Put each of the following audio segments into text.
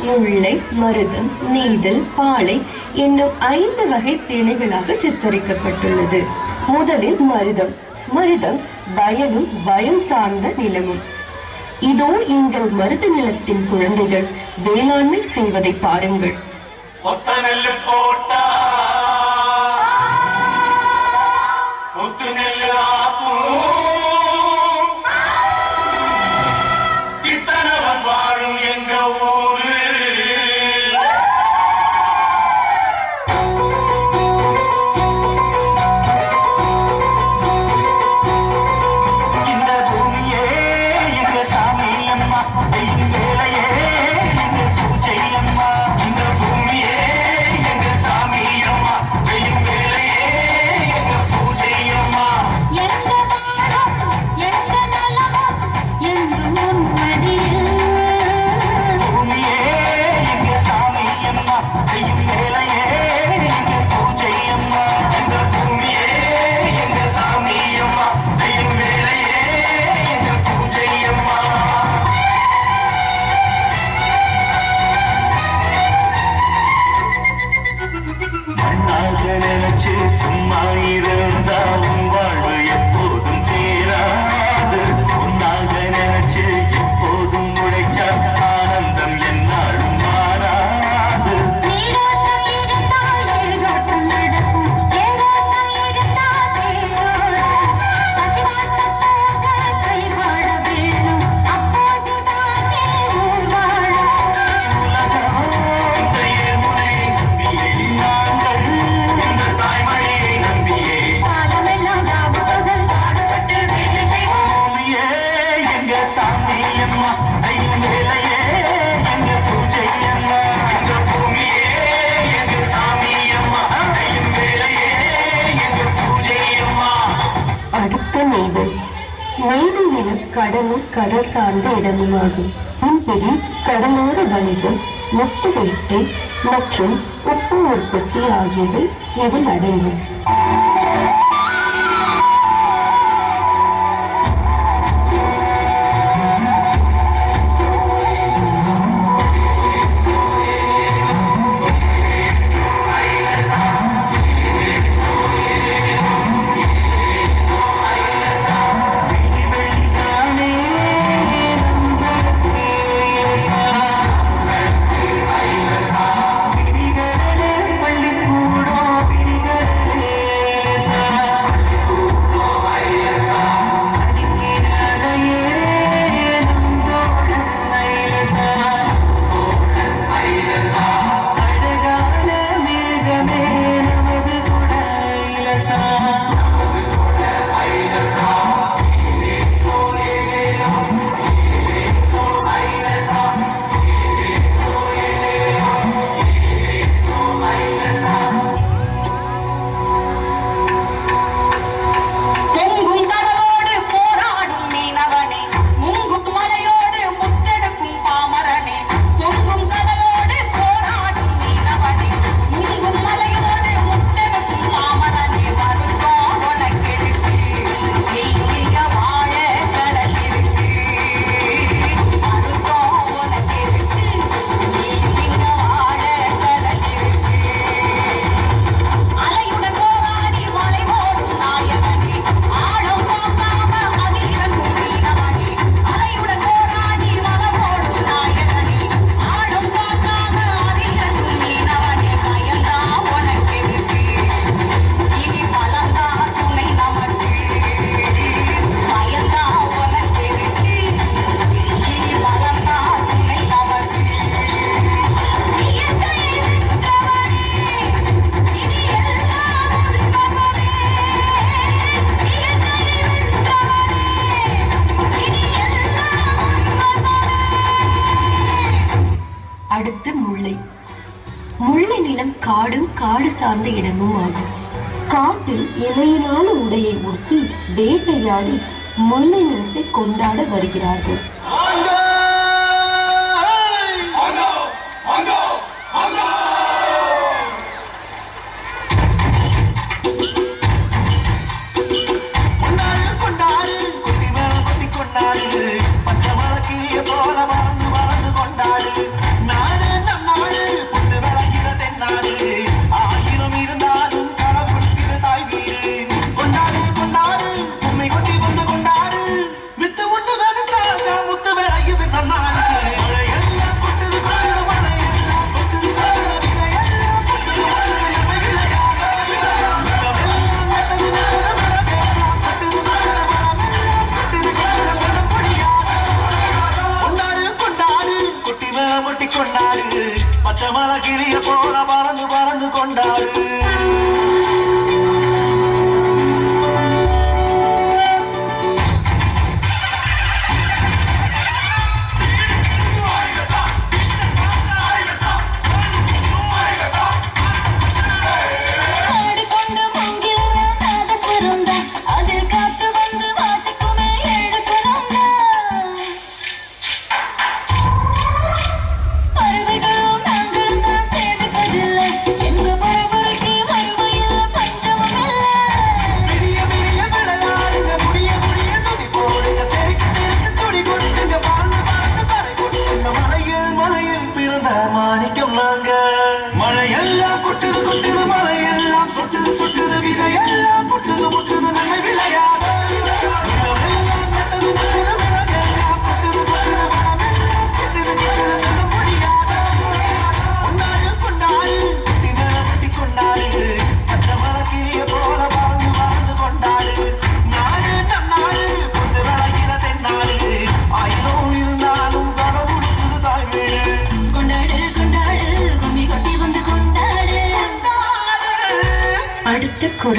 முல்லை மருதம் நீதல் பாலை என்னும் ஐந்து வகை தேனைகளாக சித்தரிக்கப்பட்டுள்ளது. முதலில் மருதம். மருதம் வயலும் பயம் சார்ந்த நிலமும். இதோ எங்கள் மருத நிலத்தின் குழந்தைகள் வேளாண்மை செய்வதை பாருங்கள். போட்டா அண்ணாக நினைச்சு சும்மா இருந்தாலும் நிலம் கடலில் கடல் சார்ந்த இடமுமாகும். மீன்பிடி கடலோர வணிகம் முத்து வெட்டி மற்றும் உப்பு உற்பத்தி ஆகியவை இதில் அடங்கும். சார்ந்த இடமும் ஆகும். காட்டில் இலையிலான உடையை உடுத்தி வேட்டையாடி முல்லை நிலத்தை கொண்டாட வருகிறார்கள். பச்சை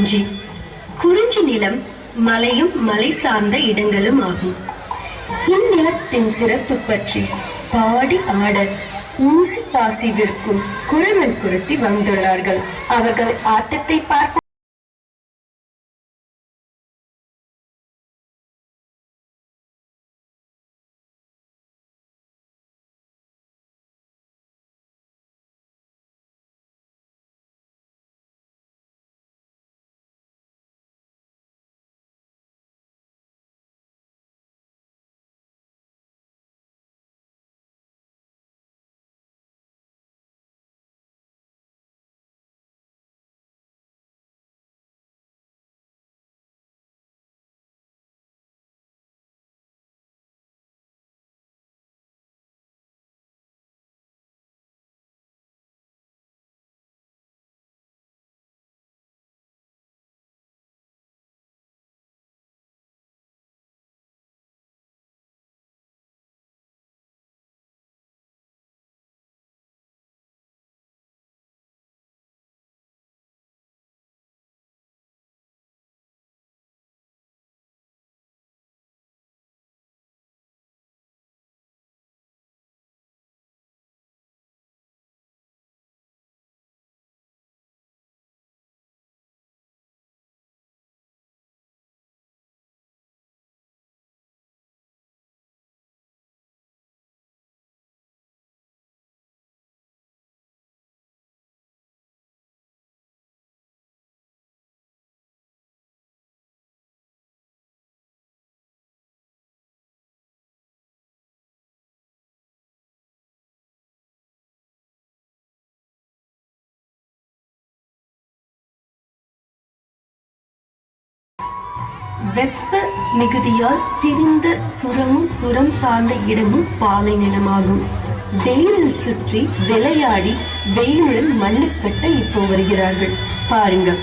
குறிஞ்சி. குறிஞ்சி நிலம் மலையும் மலை சார்ந்த இடங்களும் ஆகும். இந்நிலத்தின் சிறப்பு பற்றி பாடி ஆட ஊசி பாசி விற்கும் குறவன் குருத்தி வந்துள்ளார்கள். அவர்கள் ஆட்டத்தை பார்க்க வெப்ப மிகுதியால் திரிந்த சுரமும் சுரம் சார்ந்த இடமும் பாலை நிலமாகும். வெயிலில் சுற்றி விளையாடி வெயிலில் மல்லுக்கட்ட இப்போ வருகிறார்கள். பாருங்கள்.